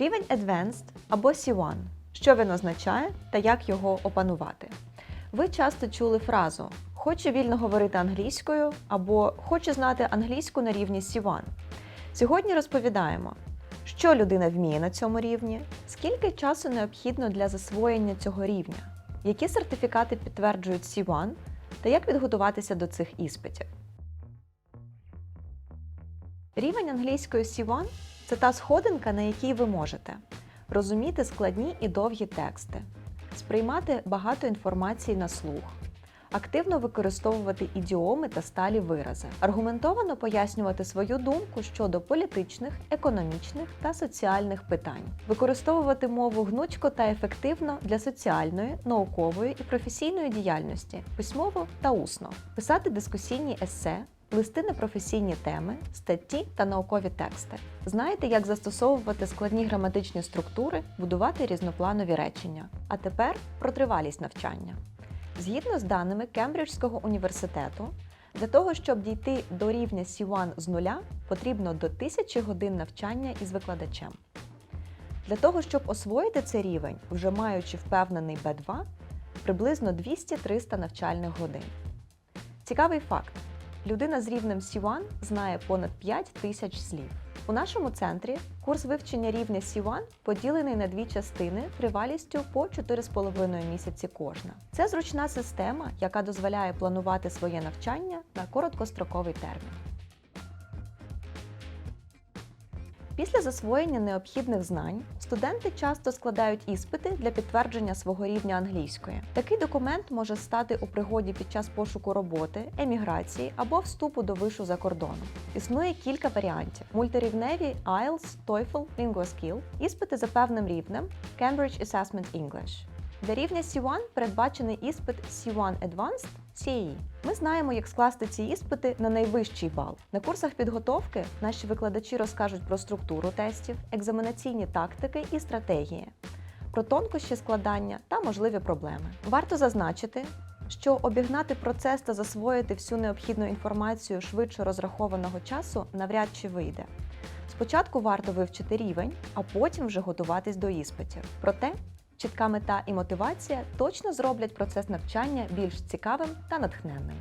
Рівень Advanced або C1. Що він означає та як його опанувати? Ви часто чули фразу Хочу вільно говорити англійською або Хочу знати англійську на рівні C1. Сьогодні розповідаємо, що людина вміє на цьому рівні, скільки часу необхідно для засвоєння цього рівня, які сертифікати підтверджують C1 та як підготуватися до цих іспитів. Рівень англійської C1 – це та сходинка, на якій ви можете розуміти складні і довгі тексти, сприймати багато інформації на слух, активно використовувати ідіоми та сталі вирази, аргументовано пояснювати свою думку щодо політичних, економічних та соціальних питань, використовувати мову гнучко та ефективно для соціальної, наукової і професійної діяльності, письмово та усно, писати дискусійні есе. Листи на професійні теми, статті та наукові тексти. Знаєте, як застосовувати складні граматичні структури, будувати різнопланові речення. А тепер про тривалість навчання. Згідно з даними Кембриджського університету, для того, щоб дійти до рівня C1 з нуля, потрібно до 1000 годин навчання із викладачем. Для того, щоб освоїти цей рівень, вже маючи впевнений B2, приблизно 200-300 навчальних годин. Цікавий факт: людина з рівнем C1 знає понад 5 тисяч слів. У нашому центрі курс вивчення рівня C1 поділений на дві частини тривалістю по 4,5 місяці кожна. Це зручна система, яка дозволяє планувати своє навчання на короткостроковий термін. Після засвоєння необхідних знань студенти часто складають іспити для підтвердження свого рівня англійської. Такий документ може стати у пригоді під час пошуку роботи, еміграції або вступу до вишу за кордоном. Існує кілька варіантів: мультирівневі IELTS, TOEFL, LinguaSkill, іспити за певним рівнем Cambridge Assessment English. Для рівня C1 передбачений іспит C1 Advanced CAE. Ми знаємо, як скласти ці іспити на найвищий бал. На курсах підготовки наші викладачі розкажуть про структуру тестів, екзаменаційні тактики і стратегії, про тонкощі складання та можливі проблеми. Варто зазначити, що обігнати процес та засвоїти всю необхідну інформацію швидше розрахованого часу навряд чи вийде. Спочатку варто вивчити рівень, а потім вже готуватись до іспитів. Проте чітка мета і мотивація точно зроблять процес навчання більш цікавим та натхненним.